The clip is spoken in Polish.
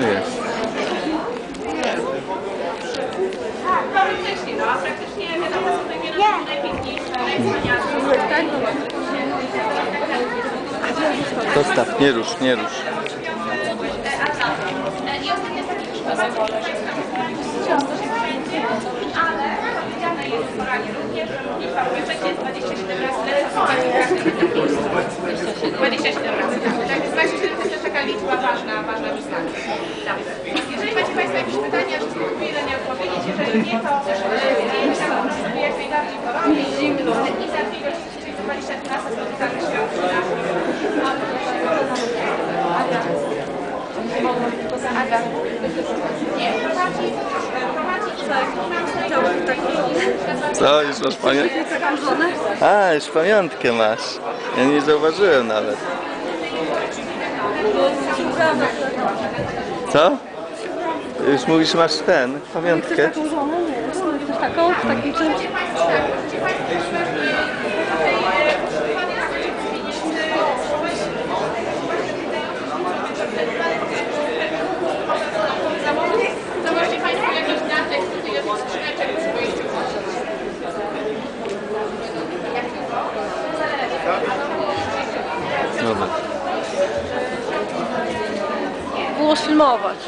No jest. Teoretycznie, a praktycznie najpiękniejsze. Dostaw, nie rusz, nie rusz. Ale jest również, że modlitwa w efekcie jest 27 razy każdej 27 razy. Tak, 27 to jest też liczba ważna, ważna islamie. Dobrze. Jeżeli macie Państwo jakieś pytania, czy spróbuję na nie odpowiedzieć, jeżeli nie, to też zdjęcia można sobie jak najbardziej porobić. I za dwie godziny, czyli za 20 nas spotykamy się Aga. Nie, prowadzi, prowadzi Co, już masz pamiątkę? A, już pamiątkę masz. Ja nie zauważyłem nawet. Co? Już mówisz, masz ten, pamiątkę? Taką żonę? Chcesz taką? W takim czymś? Było sfilmować.